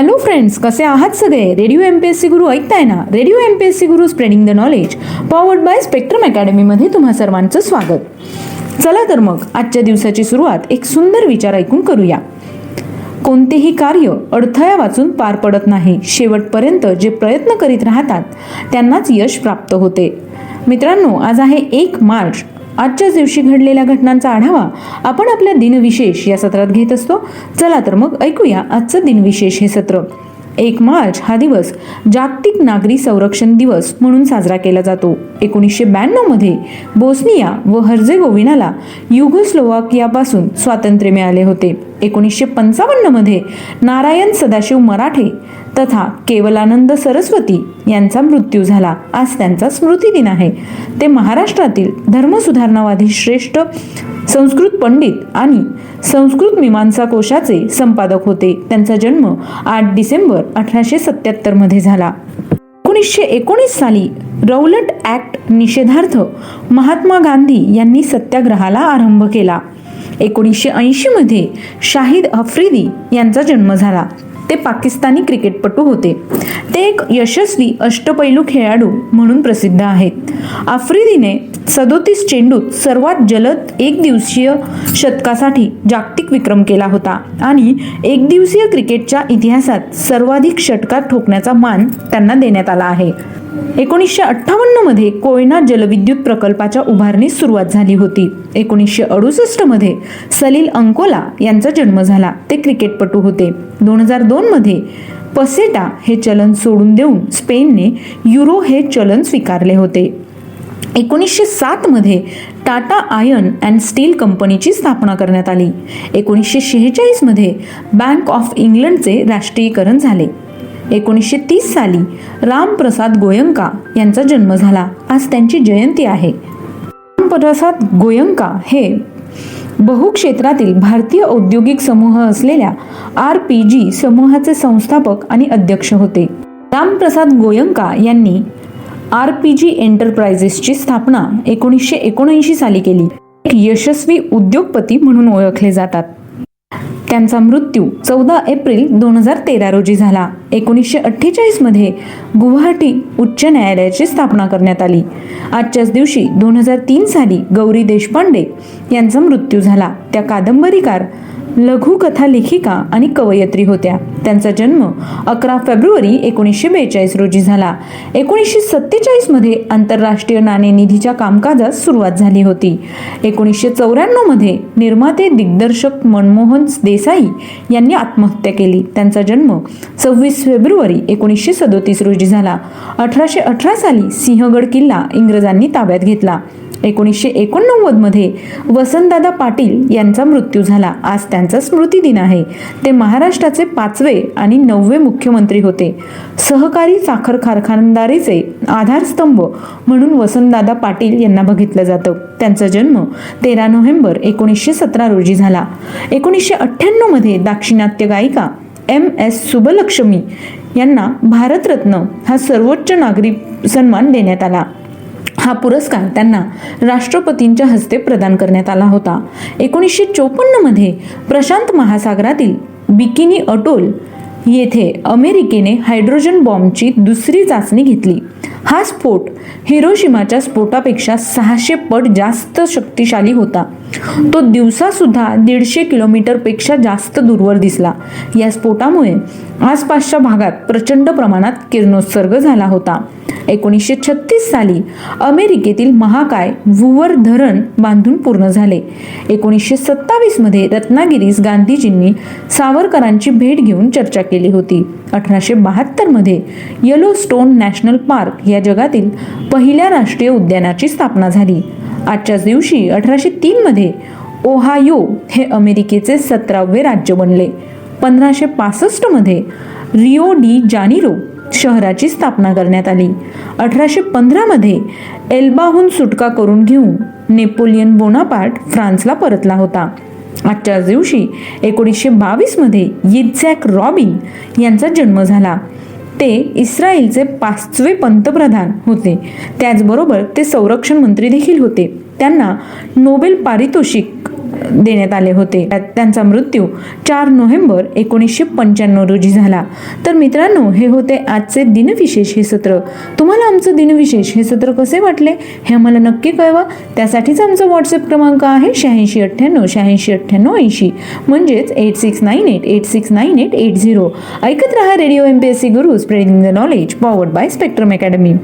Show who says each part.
Speaker 1: Hello friends कसे आहात सगळे? Radio M P S C Guru ऐकताय ना? Radio M P S C Guru spreading the knowledge powered by spectrum अकॅडमीमध्ये तुम्हा सर्वांचं स्वागत. चला तर मग आजच्या दिवसाची सुरुवात एक सुंदर विचार ऐकून करूया. कोणतेही कार्य अडथळ्या वाचून पार पडत नाही. शेवटपर्यंत जे प्रयत्न करीत राहतात त्यांनाच यश प्राप्त होते. मित्रांनो आज आहे एक मार्च. आजच्याच दिवशी घडलेल्या घटनांचा आढावा आपण आपल्या दिनविशेष या सत्रात घेत असतो. चला तर मग ऐकूया आजचं दिनविशेष हे सत्र. एक मार्च हा दिवस जागतिक नागरी संरक्षण दिवस म्हणून साजरा केला जातो. एकोणीसशे ब्याण्णवमध्ये बोस्निया व हर्जेगोविनाला युगोस्लोवाकियापासून स्वातंत्र्य मिळाले होते. एकोणीसशे पंचावन्नमध्ये नारायण सदाशिव मराठे तथा केवलानंद सरस्वती यांचा मृत्यू झाला. आज त्यांचा स्मृतिदिन आहे. ते महाराष्ट्रातील धर्मसुधारणावादी श्रेष्ठ संस्कृत पंडित आणि संस्कृत मीमांसा कोशाचे संपादक होते. त्यांचा जन्म आठ डिसेंबर अठराशे सत्याहत्तरमध्ये झाला. एकोणीसशे एकोणीस साली रौलट ॲक्ट निषेधार्थ महात्मा गांधी यांनी सत्याग्रहाला आरंभ केला. एकोणीसशे ऐंशीमध्ये शाहिद अफ्रिदी यांचा जन्म झाला. ते पाकिस्तानी क्रिकेटपटू होते. ते एक यशस्वी अष्टपैलू खेळाडू म्हणून प्रसिद्ध आहेत. आफ्रिदीने सदोतीस चेंडूत सर्वात जलद एक दिवसीय शतकासाठी जागतिक विक्रम केला होता. आणि एक दिवसीय क्रिकेटच्या इतिहासात सर्वाधिक षटकार ठोकण्याचा मान त्यांना देण्यात आला आहे. एकोणीसशे अठ्ठावन्नमध्ये कोयना जलविद्युत प्रकल्पाच्या उभारणीस सुरुवात झाली होती. एकोणीसशे अडुसष्टमध्ये सलील अंकोला यांचा जन्म झाला. ते क्रिकेटपटू होते. दोन हजार दोन मध्ये पसेटा हे चलन सोडून देऊन स्पेनने युरो हे चलन स्वीकारले होते. एकोणीसशे सातमध्ये टाटा आयर्न अँड स्टील कंपनीची स्थापना करण्यात आली. एकोणीसशे शेहेचाळीसमध्ये बँक ऑफ इंग्लंडचे राष्ट्रीयकरण झाले. एकोणीसशे तीस साली रामप्रसाद गोयंका यांचा जन्म झाला. आज त्यांची जयंती आहे. रामप्रसाद गोयंका हे बहुक्षेत्रातील भारतीय औद्योगिक समूह असलेल्या आर पी जी समूहाचे संस्थापक आणि अध्यक्ष होते. रामप्रसाद गोयंका यांनी आर पी जी एंटरप्राइजेसची स्थापना एकोणीसशे एकोणऐंशी साली केली. एक यशस्वी उद्योगपती म्हणून ओळखले जातात. त्यांचा मृत्यू चौदा एप्रिल दोन हजार तेरा रोजी झाला. एकोणीसशे अठ्ठेचाळीसमध्ये गुवाहाटी उच्च न्यायालयाची स्थापना करण्यात आली. आजच्याच दिवशी दोन हजार तीन साली गौरी देशपांडे यांचा मृत्यू झाला. त्या कादंबरीकार लघुकथा लेखिका आणि कवयित्री होत्या. त्यांचा जन्म अकरा फेब्रुवारी एकोणीसशे बेचाळीस रोजी झाला. एकोणीसशे सत्तेचाळीसमध्ये आंतरराष्ट्रीय नाणेनिधीच्या कामकाजास सुरुवात झाली होती. एकोणीसशे चौऱ्याण्णवमध्ये निर्माते दिग्दर्शक मनमोहन देसाई यांनी आत्महत्या केली. त्यांचा जन्म सव्वीस फेब्रुवारी एकोणीसशे सदोतीस रोजी झाला. अठराशे अठरा साली सिंहगड किल्ला इंग्रजांनी ताब्यात घेतला. एकोणीसशे एकोणनव्वदमध्ये वसंतदादा पाटील यांचा मृत्यू झाला. आज त्यांचा स्मृती दिन आहे. ते महाराष्ट्राचे पाचवे आणि नववे मुख्यमंत्री होते. सहकारी साखर कारखानदारीचे आधारस्तंभ म्हणून वसंतदादा पाटील यांना बघितलं जातं. त्यांचा जन्म तेरा नोव्हेंबर एकोणीसशे सतरा रोजी झाला. एकोणीसशे अठ्ठ्याण्णवमध्ये दाक्षिणात्य गायिका एम एस सुबलक्ष्मी यांना भारतरत्न हा सर्वोच्च नागरी सन्मान देण्यात आला. हा पुरस्कार त्यांना राष्ट्रपतींच्या हस्ते प्रदान करण्यात आला होता. एकोणीसशे चोपन्नमध्ये प्रशांत महासागरातील बिकिनी अटोल येथे अमेरिकेने हायड्रोजन बॉम्बची दुसरी चाचणी घेतली. हा स्फोट हिरोशिमाच्या स्फोटापेक्षा सहाशे पट जास्त शक्तिशाली होता. तो दिवसासुद्धा दीडशे किलोमीटरपेक्षा जास्त दूरवर दिसला. या स्फोटामुळे आसपासच्या भागात प्रचंड प्रमाणात किरणोत्सर्ग झाला होता. एकोणीसशे छत्तीस साली अमेरिकेतील महाकाय वुवर धरण बांधून पूर्ण झाले. एकोणीसशे सत्तावीसमध्ये रत्नागिरीस गांधीजींनी सावरकरांची भेट घेऊन चर्चा केली होती. अठराशे बहात्तरमध्ये येलो स्टोन नॅशनल पार्क या जगातील पहिल्या राष्ट्रीय उद्यानाची स्थापना झाली. आजच्याच दिवशी अठराशे तीनमध्ये ओहायो हे अमेरिकेचे सतरावे राज्य बनले. पंधराशे पासष्टमध्ये रिओ डी जानिरो शहराची स्थापना करण्यात आली. अठराशे पंधरामध्ये एल्बाहून सुटका करून घेऊन नेपोलियन बोनापार्ट फ्रान्सला परतला होता. आजच्याच दिवशी एकोणीसशे बावीसमध्ये यिझॅक रॉबिन यांचा जन्म झाला. ते इस्रायलचे पाचवे पंतप्रधान होते. त्याचबरोबर ते संरक्षण मंत्री देखील होते. त्यांना नोबेल पारितोषिक देण्यात आले होते. त्यांचा मृत्यू चार नोव्हेंबर एकोणीसशे पंच्याण्णव रोजी झाला. तर मित्रांनो हे होते आजचे दिनविशेष हे सत्र. तुम्हाला आमचं दिनविशेष हे सत्र कसे वाटले हे आम्हाला नक्की कळवा. त्यासाठीच आमचा व्हॉट्सअप क्रमांक आहे शहाऐंशी अठ्ठ्याण्णव शहाऐंशी अठ्ठ्याण्णव ऐंशी. म्हणजेच eight six nine eight eight six nine eight eight zero ऐकत रहा radio M P S C Guru spreading the knowledge powered by Spectrum Academy